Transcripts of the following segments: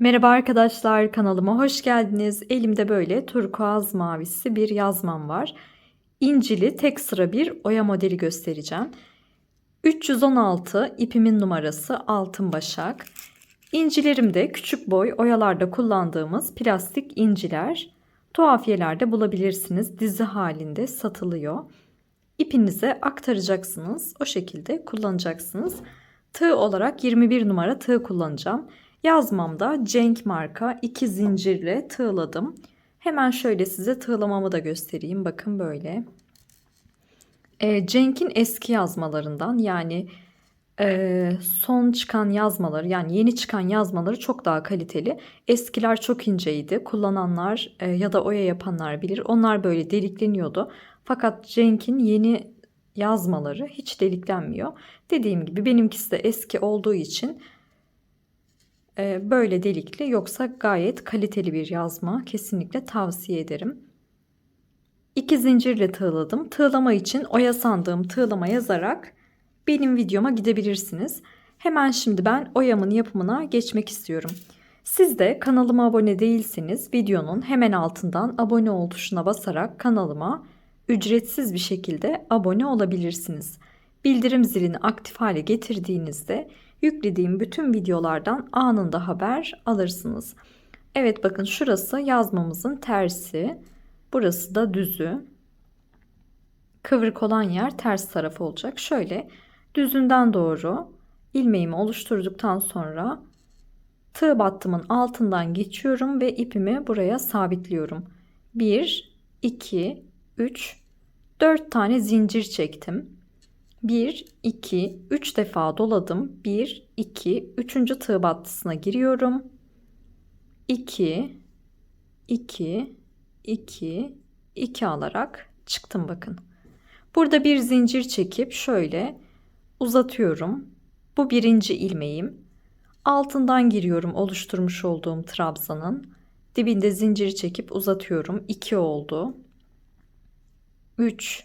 Merhaba arkadaşlar kanalıma hoş geldiniz. Elimde böyle turkuaz mavisi bir yazmam var. İncili tek sıra bir oya modeli göstereceğim. 316 ipimin numarası altın başak. İncilerimde küçük boy oyalarda kullandığımız plastik inciler. Tuhafiyelerde bulabilirsiniz. Dizi halinde satılıyor. İpinize aktaracaksınız. O şekilde kullanacaksınız. Tığ olarak 21 numara tığ kullanacağım. Yazmamda Cenk marka iki zincirle tığladım. Hemen şöyle size tığlamamı da göstereyim. Bakın böyle. E, Cenk'in eski yazmalarından yani e, son çıkan yazmaları yani yeni çıkan yazmaları çok daha kaliteli. Eskiler çok inceydi. Kullananlar e, ya da oya yapanlar bilir. Onlar böyle delikleniyordu. Fakat Cenk'in yeni yazmaları hiç deliklenmiyor. Dediğim gibi benimkisi de eski olduğu için böyle delikli yoksa gayet kaliteli bir yazma. Kesinlikle tavsiye ederim. İki zincirle tığladım. Tığlama için oya sandığım tığlama yazarak benim videoma gidebilirsiniz. Hemen şimdi ben oyamın yapımına geçmek istiyorum. Siz de kanalıma abone değilseniz videonun hemen altından abone ol tuşuna basarak kanalıma ücretsiz bir şekilde abone olabilirsiniz. Bildirim zilini aktif hale getirdiğinizde yüklediğim bütün videolardan anında haber alırsınız. Evet bakın şurası yazmamızın tersi. Burası da düzü. Kıvrık olan yer ters tarafı olacak. Şöyle düzünden doğru ilmeğimi oluşturduktan sonra tığ battımın altından geçiyorum ve ipimi buraya sabitliyorum. 1, 2, 3, 4 tane zincir çektim. 1, 2, 3 defa doladım. 1, 2, 3. tığ battısına giriyorum. 2, 2, 2, 2 alarak çıktım bakın. Burada bir zincir çekip şöyle uzatıyorum. Bu birinci ilmeğim. Altından giriyorum oluşturmuş olduğum trabzanın. Dibinde zincir çekip uzatıyorum. 2 oldu. 3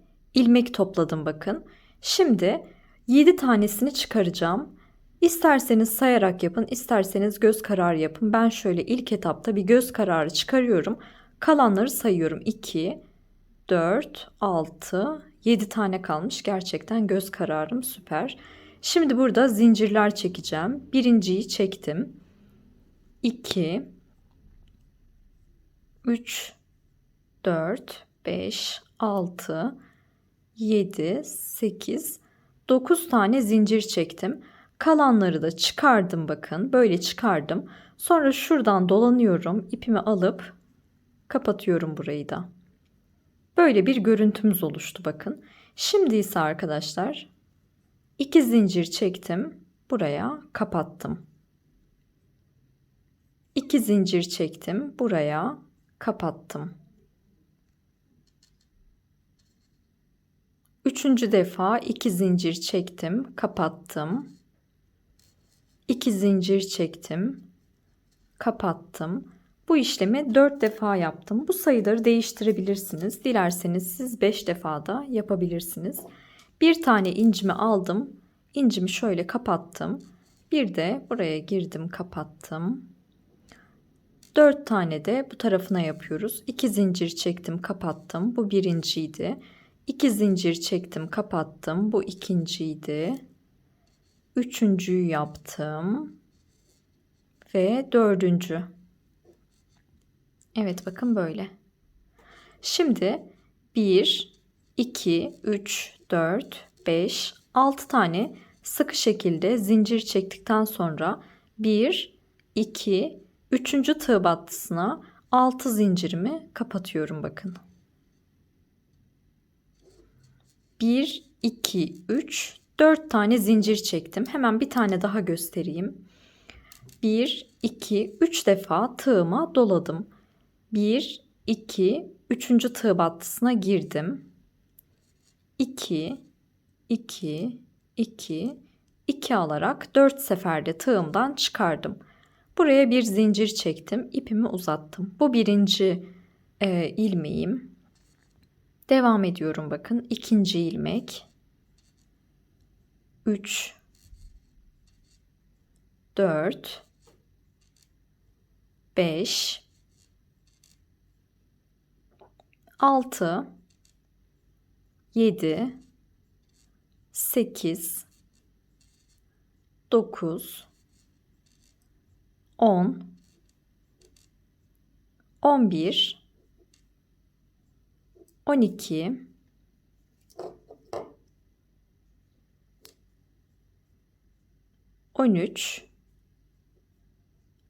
ilmek topladım bakın. Şimdi 7 tanesini çıkaracağım. İsterseniz sayarak yapın, isterseniz göz kararı yapın. Ben şöyle ilk etapta bir göz kararı çıkarıyorum. Kalanları sayıyorum. 2, 4, 6, 7 tane kalmış. Gerçekten göz kararım süper. Şimdi burada zincirler çekeceğim. Birinciyi çektim. 2, 3, 4, 5, 6, 7, 8, 9 tane zincir çektim. Kalanları da çıkardım bakın. Böyle çıkardım. Sonra şuradan dolanıyorum. ipimi alıp kapatıyorum burayı da. Böyle bir görüntümüz oluştu bakın. Şimdi ise arkadaşlar 2 zincir çektim. Buraya kapattım. 2 zincir çektim. Buraya kapattım. Üçüncü defa iki zincir çektim, kapattım. İki zincir çektim, kapattım. Bu işlemi dört defa yaptım. Bu sayıları değiştirebilirsiniz. Dilerseniz siz beş defa da yapabilirsiniz. Bir tane incimi aldım. İncimi şöyle kapattım. Bir de buraya girdim, kapattım. Dört tane de bu tarafına yapıyoruz. İki zincir çektim, kapattım. Bu birinciydi. 2 zincir çektim kapattım. Bu ikinciydi. Üçüncüyü yaptım. Ve dördüncü. Evet bakın böyle. Şimdi 1 2 3 4 5 6 tane sıkı şekilde zincir çektikten sonra 1 2 3. tığ battısına 6 zincirimi kapatıyorum bakın 1, 2, 3, 4 tane zincir çektim. Hemen bir tane daha göstereyim. 1, 2, 3 defa tığıma doladım. 1, 2, 3. tığ battısına girdim. 2, 2, 2, 2 alarak 4 seferde tığımdan çıkardım. Buraya bir zincir çektim. ipimi uzattım. Bu birinci e, ilmeğim. Devam ediyorum bakın. ikinci ilmek. 3 4 5 6 7 8 9 10 11 12 13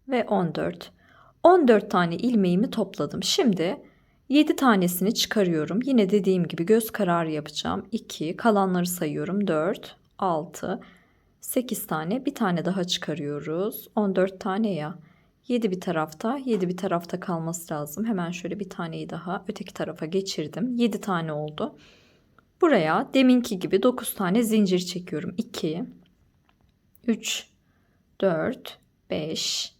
ve 14. 14 tane ilmeğimi topladım. Şimdi 7 tanesini çıkarıyorum. Yine dediğim gibi göz kararı yapacağım. 2, kalanları sayıyorum. 4, 6, 8 tane. Bir tane daha çıkarıyoruz. 14 tane ya. 7 bir tarafta, 7 bir tarafta kalması lazım. Hemen şöyle bir taneyi daha öteki tarafa geçirdim. 7 tane oldu. Buraya deminki gibi 9 tane zincir çekiyorum. 2, 3, 4, 5,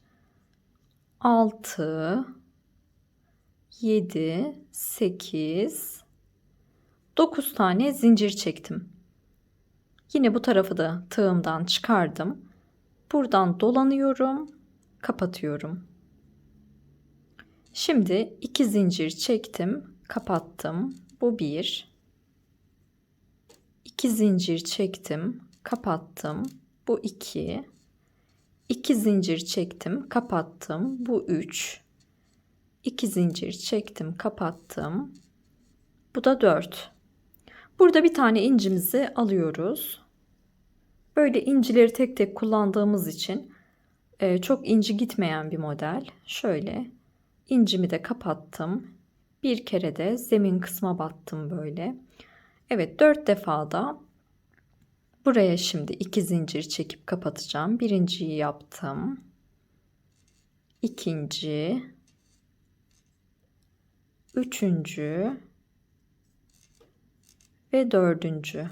6, 7, 8, 9 tane zincir çektim. Yine bu tarafı da tığımdan çıkardım. Buradan dolanıyorum, kapatıyorum. Şimdi iki zincir çektim, kapattım. Bu bir. İki zincir çektim, kapattım. Bu iki. İki zincir çektim, kapattım. Bu üç. İki zincir çektim, kapattım. Bu da dört. Burada bir tane incimizi alıyoruz. Böyle incileri tek tek kullandığımız için e, çok inci gitmeyen bir model. Şöyle incimi de kapattım. Bir kere de zemin kısma battım böyle. Evet dört defada buraya şimdi iki zincir çekip kapatacağım. Birinciyi yaptım. İkinci. Üçüncü. Ve dördüncü.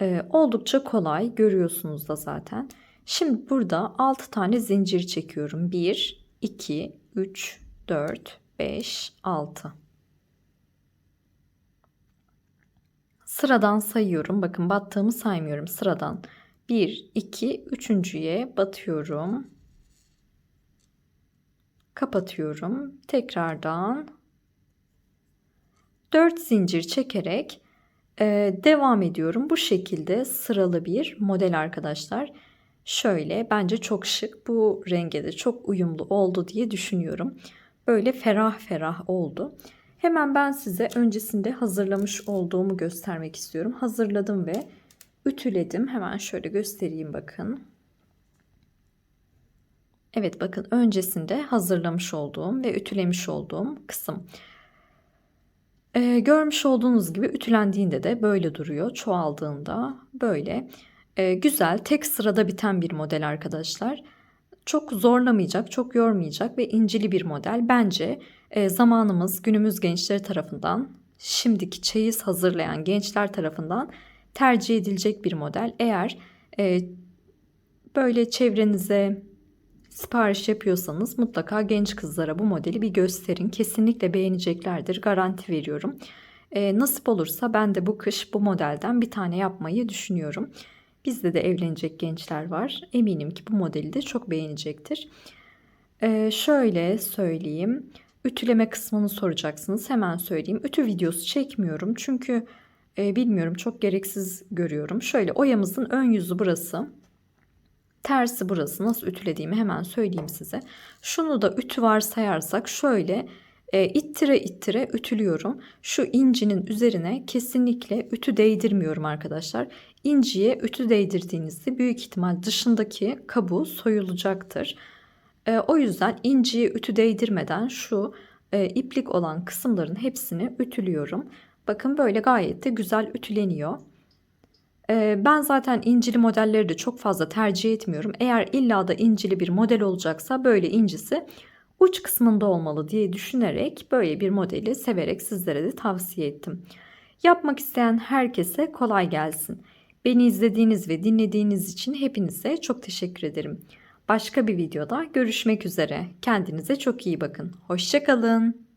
Ee, oldukça kolay görüyorsunuz da zaten. Şimdi burada 6 tane zincir çekiyorum. 1, 2, 3, 4, 5, 6. Sıradan sayıyorum. Bakın battığımı saymıyorum. Sıradan 1, 2, 3.ye batıyorum. Kapatıyorum. Tekrardan 4 zincir çekerek e, devam ediyorum. Bu şekilde sıralı bir model arkadaşlar. Şöyle bence çok şık. Bu renge de çok uyumlu oldu diye düşünüyorum. Böyle ferah ferah oldu. Hemen ben size öncesinde hazırlamış olduğumu göstermek istiyorum. Hazırladım ve ütüledim. Hemen şöyle göstereyim bakın. Evet bakın öncesinde hazırlamış olduğum ve ütülemiş olduğum kısım. Ee, görmüş olduğunuz gibi ütülendiğinde de böyle duruyor. Çoğaldığında böyle. Ee, güzel tek sırada biten bir model arkadaşlar. Çok zorlamayacak, çok yormayacak ve incili bir model. Bence e, zamanımız günümüz gençleri tarafından, şimdiki çeyiz hazırlayan gençler tarafından tercih edilecek bir model. Eğer e, böyle çevrenize sipariş yapıyorsanız mutlaka genç kızlara bu modeli bir gösterin. Kesinlikle beğeneceklerdir. Garanti veriyorum. E, nasip olursa ben de bu kış bu modelden bir tane yapmayı düşünüyorum. Bizde de evlenecek gençler var. Eminim ki bu modeli de çok beğenecektir. E, şöyle söyleyeyim. Ütüleme kısmını soracaksınız. Hemen söyleyeyim. Ütü videosu çekmiyorum. Çünkü e, bilmiyorum çok gereksiz görüyorum. Şöyle oyamızın ön yüzü burası. Tersi burası. Nasıl ütülediğimi hemen söyleyeyim size. Şunu da ütü var sayarsak şöyle e, ittire ittire ütülüyorum. Şu incinin üzerine kesinlikle ütü değdirmiyorum arkadaşlar. İnciye ütü değdirdiğinizde büyük ihtimal dışındaki kabuğu soyulacaktır. E, o yüzden inciye ütü değdirmeden şu e, iplik olan kısımların hepsini ütülüyorum. Bakın böyle gayet de güzel ütüleniyor. Ee, ben zaten incili modelleri de çok fazla tercih etmiyorum. Eğer illa da incili bir model olacaksa böyle incisi uç kısmında olmalı diye düşünerek böyle bir modeli severek sizlere de tavsiye ettim. Yapmak isteyen herkese kolay gelsin. Beni izlediğiniz ve dinlediğiniz için hepinize çok teşekkür ederim. Başka bir videoda görüşmek üzere. Kendinize çok iyi bakın. Hoşçakalın.